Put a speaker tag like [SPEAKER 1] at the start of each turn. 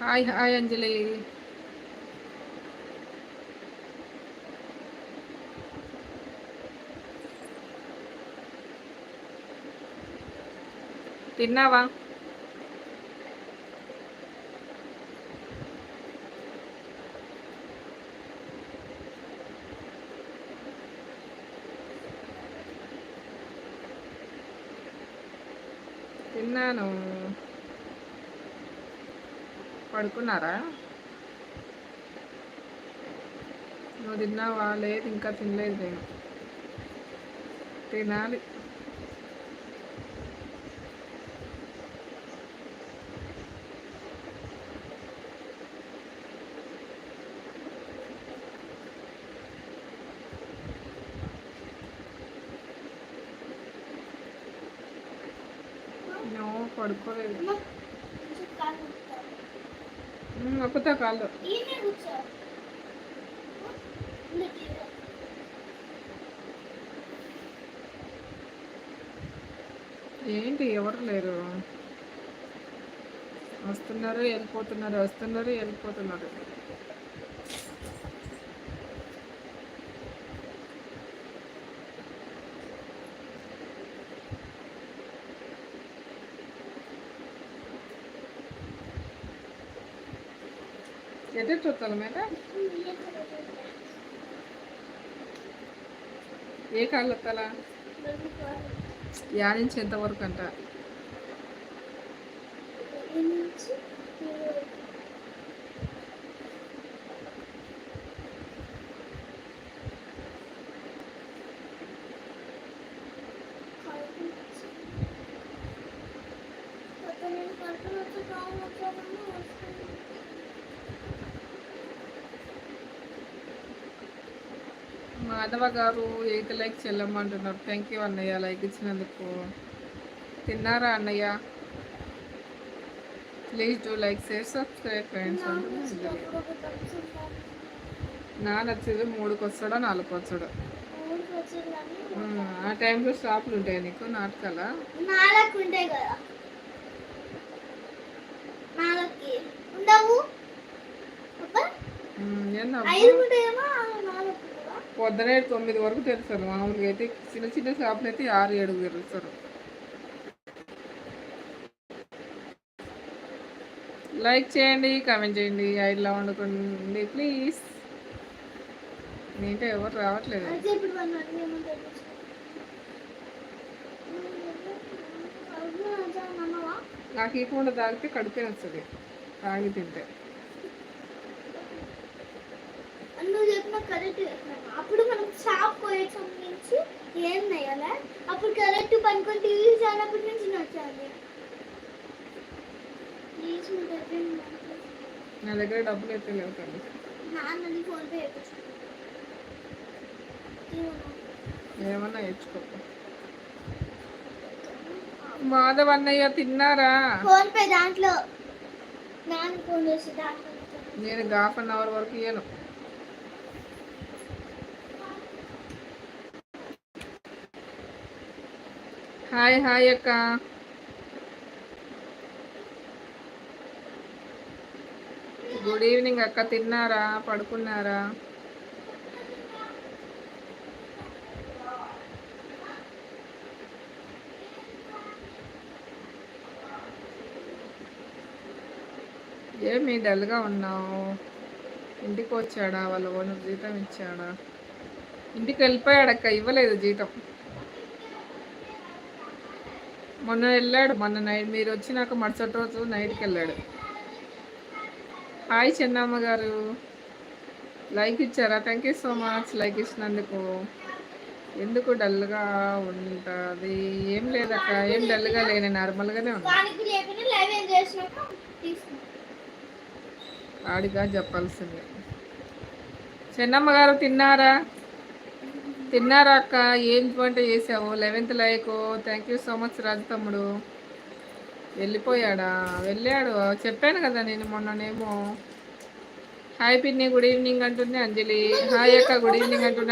[SPEAKER 1] Hi hi అంజలి తిన్నావా? తిన్నాను. పడుకున్నారా? నువ్వు తిన్నావా? లేదు ఇంకా తినలేదు నేను. తినాలి. నో పడుకోలేదు. కాళ్ళు ఏంటి ఎవరు లేరు? వస్తున్నారు వెళ్ళిపోతున్నారు వస్తున్నారు వెళ్ళిపోతున్నారు. ఎటు చూస్తాను మేడం. ఏ కాళ్ళు తల యా నుంచి ఎంతవరకు అంట? మాధవ గారు ఎయిత్ లైక్ చెల్లమ్మంటున్నారు. థ్యాంక్ యూ అన్నయ్య లైక్ ఇచ్చినందుకు. తిన్నారా అన్నయ్య? Please do like share subscribe friends నా నచ్చేది మూడుకి వస్తాడా నాలుగుకి వస్తాడా ఉమ్, ఆ టైంలో స్టాప్లు ఉంటాయి నీకు? నాటకాల?
[SPEAKER 2] నాలుగు ఉండవు.
[SPEAKER 1] పొద్దునే తొమ్మిది వరకు తెరుస్తారు. మామూలుగా అయితే చిన్న చిన్న షాపులు అయితే ఆరు ఏడు తెరుస్తారు. లైక్ చేయండి కామెంట్ చేయండి. ఐడ్లా వండుకోండి ప్లీజ్. నీతో ఎవరు రావట్లేదు? నాకు ఇవ్వకుండా తాగితే కడుపే వస్తుంది తాగి తింటే.
[SPEAKER 2] నువ్వు చెప్పిన కరెక్ట్ అప్పుడు మనం షాప్ పోయే నుంచి ఏం నెయ్యాలి అప్పుడు కరెక్ట్ పనుకొని టీవీ చాలప్పటి నుంచి నచ్చాలి.
[SPEAKER 1] నా దగ్గర డబ్బులు అయితే లేవు తల్లి.
[SPEAKER 2] నాన్నని ఫోన్ పే చేయించు
[SPEAKER 1] ఏమన్నా? తెచ్చుకో మాధవ్ అన్నయ్య తిన్నారా?
[SPEAKER 2] ఫోన్ పే దాంట్లో. నాన్న ఫోన్ చేసి దాంట్లో
[SPEAKER 1] నేను హాఫ్ అన్ అవర్ వరకు ఇయ్యను. హాయ్ హాయ్ అక్క. గుడ్ ఈవినింగ్ అక్క. తిన్నారా? పడుకున్నారా? ఏమి డల్గా ఉన్నావు? ఇంటికి వచ్చాడా వాళ్ళ ఓనర్ జీతం ఇచ్చాడా? ఇంటికి వెళ్ళిపోయాడక్క ఇవ్వలేదు జీతం. మొన్న వెళ్ళాడు మొన్న నైట్ మీరు వచ్చినాక మరుసటి రోజు నైట్కి వెళ్ళాడు. హాయ్ చెన్నమ్మ గారు. లైక్ ఇచ్చారా? Thank you so much like ఇచ్చినందుకు. ఎందుకు డల్గా ఉంటుంది? ఏం లేదక్క ఏం డల్గా లేని నార్మల్గానే
[SPEAKER 2] తీసుకున్నా
[SPEAKER 1] వాడిగా చెప్పాల్సిందే. చెన్నమ్మ గారు తిన్నారా? తిన్నారా అక్క? ఏం వంట చేసావు? Eleventh like. Thank you so much Raju తమ్ముడు. వెళ్ళిపోయాడా? వెళ్ళాడు. చెప్పాను కదా నేను మొన్ననేమో. హాయ్ పిన్ని గుడ్ ఈవినింగ్ అంటుంది అంజలి. హాయ్ అక్క గుడ్ ఈవినింగ్ అంటున్నా.